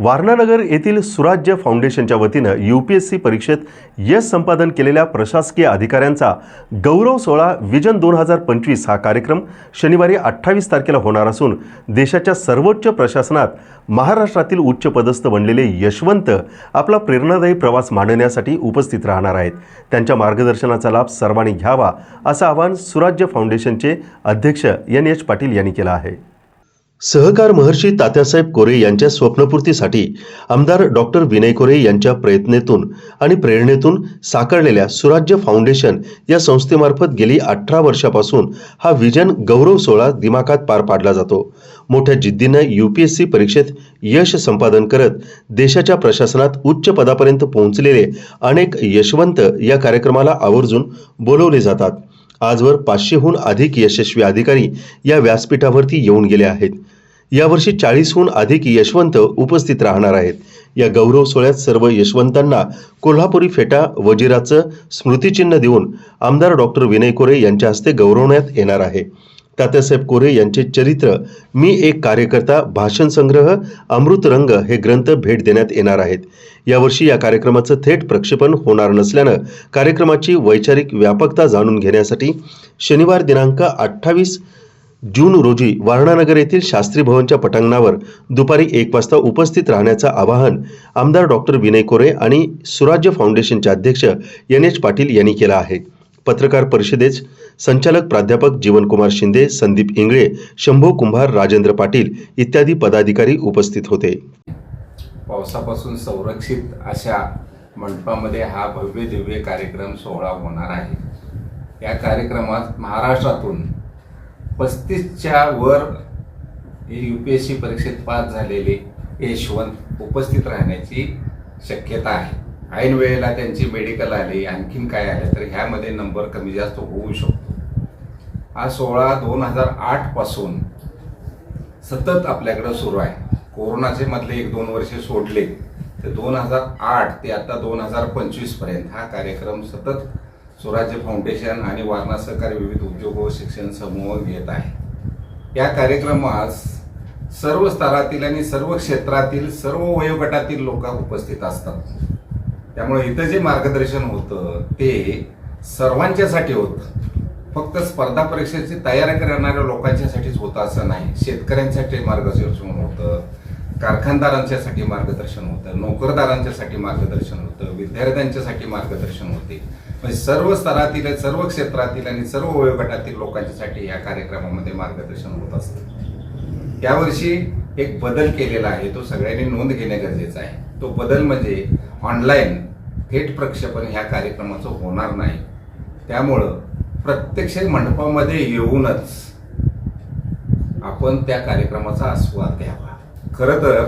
वारणानगर येथील सुराज्य फाउंडेशनच्या वतीनं यू पी एस सी परीक्षेत यश संपादन केलेल्या प्रशासकीय अधिकाऱ्यांचा गौरव सोहळा विजन दोन हजार पंचवीस हा कार्यक्रम शनिवारी अठ्ठावीस तारखेला होणार असून देशाच्या सर्वोच्च प्रशासनात महाराष्ट्रातील उच्च पदस्थ बनलेले यशवंत आपला प्रेरणादायी प्रवास मांडण्यासाठी उपस्थित राहणार आहेत. त्यांच्या मार्गदर्शनाचा लाभ सर्वांनी घ्यावा असं आवाहन सुराज्य फाउंडेशनचे अध्यक्ष एन एच पाटील यांनी केलं आहे. सहकार महर्षी तात्यासाहेब कोरे यांच्या स्वप्नपूर्तीसाठी आमदार डॉक्टर विनय कोरे यांच्या प्रयत्नेतून आणि प्रेरणेतून साकारलेल्या सुराज्य फाउंडेशन या संस्थेमार्फत गेली अठरा वर्षापासून हा विजन गौरव सोहळा दिमाखात पार पाडला जातो. मोठ्या जिद्दीनं यू पी एस सी परीक्षेत यश संपादन करत देशाच्या प्रशासनात उच्च पदापर्यंत पोहोचलेले अनेक यशवंत या कार्यक्रमाला आवर्जून बोलवले जातात. आजवर पाचशेहून अधिक यशस्वी अधिकारी या व्यासपीठावरती येऊन गेले आहेत. यावर्षी चाळीसहून अधिक यशवंत उपस्थित राहणार आहेत. या गौरव सोहळ्यात सर्व यशवंतांना कोल्हापुरी फेटा वजिराचं स्मृतिचिन्ह देऊन आमदार डॉक्टर विनय कोरे यांच्या हस्ते गौरवण्यात येणार आहे. तात्यासाहेब कोरे यांचे चरित्र मी एक कार्यकर्ता भाषण संग्रह अमृत रंग हे ग्रंथ भेट देण्यात येणार आहेत. यावर्षी या कार्यक्रमाचं थेट प्रक्षेपण होणार नसल्यानं कार्यक्रमाची वैचारिक व्यापकता जाणून घेण्यासाठी शनिवार दिनांक अठ्ठावीस जून रोजी वारणानगर येथील शास्त्री भवनच्या पटांगणावर दुपारी एक वाजता उपस्थित राहण्याचं आवाहन आमदार डॉक्टर विनय कोरे आणि सुराज्य फाउंडेशनचे अध्यक्ष एन एच पाटील यांनी केलं आहे. पत्रकार परिषदेत संचालक प्राध्यापक जीवनकुमार शिंदे संदीप इंगळे शंभू कुंभार राजेंद्र पाटील इत्यादी पदाधिकारी उपस्थित होते. पावसापासून संरक्षित अशा मंडपामध्ये हा भव्य दिव्य कार्यक्रम सोहळा होणार आहे. या कार्यक्रमात महाराष्ट्रातून पस्तीसच्या वर यू पी एस सी परीक्षेत पास झालेले यशवंत उपस्थित राहण्याची शक्यता आहे. ऐन वेळेला त्यांची मेडिकल आली आणखीन काय आले तर ह्यामध्ये नंबर कमी जास्त होऊ शकतो. हा सोहळा दोन हजार आठपासून सतत आपल्याकडे सुरू आहे. कोरोनाचे मधले एक दोन वर्षे सोडले तर दोन हजार आठ ते आता दोन हजार पंचवीसपर्यंत हा कार्यक्रम सतत स्वराज्य फाउंडेशन आणि वारणा सहकारी विविध उद्योग व शिक्षण समूह घेत आहे या कार्यक्रमास सर्व स्तरातील आणि सर्व क्षेत्रातील सर्व वयोगटातील लोक उपस्थित असतात. त्यामुळे इथं जे मार्गदर्शन होतं ते सर्वांच्यासाठी होतं. फक्त स्पर्धा परीक्षेची तयारी करणाऱ्या लोकांच्यासाठीच होतं असं नाही. शेतकऱ्यांसाठी मार्गदर्शन होतं. कारखानदारांच्यासाठी मार्गदर्शन होतं नोकरदारांच्यासाठी मार्गदर्शन होतं विद्यार्थ्यांच्यासाठी मार्गदर्शन होते. म्हणजे सर्व स्तरातील सर्व क्षेत्रातील आणि सर्व वयोगटातील लोकांच्यासाठी या कार्यक्रमामध्ये मार्गदर्शन होत असतं. यावर्षी एक बदल केलेला आहे तो सगळ्यांनी नोंद घेणे गरजेचं आहे. तो बदल म्हणजे ऑनलाईन थेट प्रक्षेपण ह्या कार्यक्रमाचं होणार नाही. त्यामुळं प्रत्यक्ष मंडपामध्ये येऊनच आपण त्या कार्यक्रमाचा आस्वाद घ्यावा. खरं तर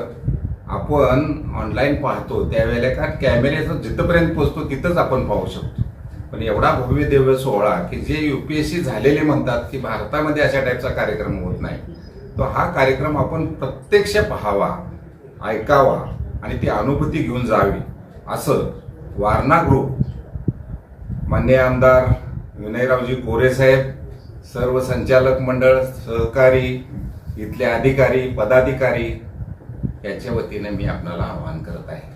आपण ऑनलाईन पाहतो त्यावेळेला का कॅमेऱ्याचा जिथपर्यंत पोचतो तिथंच आपण पाहू शकतो. पण एवढा भव्य दिव्य सोहळा की जे युपीएससी झालेले म्हणतात की भारतामध्ये अशा टाईपचा कार्यक्रम होत नाही. तो हा कार्यक्रम आपण प्रत्यक्ष पाहावा ऐकावा आणि ती अनुभूती घेऊन जावी असं वारणा ग्रुप मान्य आमदार विनयरावजी कोरे साहेब सर्व संचालक मंडळ सहकारी इथले अधिकारी पदाधिकारी याच्या वतीने मी आपल्याला आवाहन करत आहे.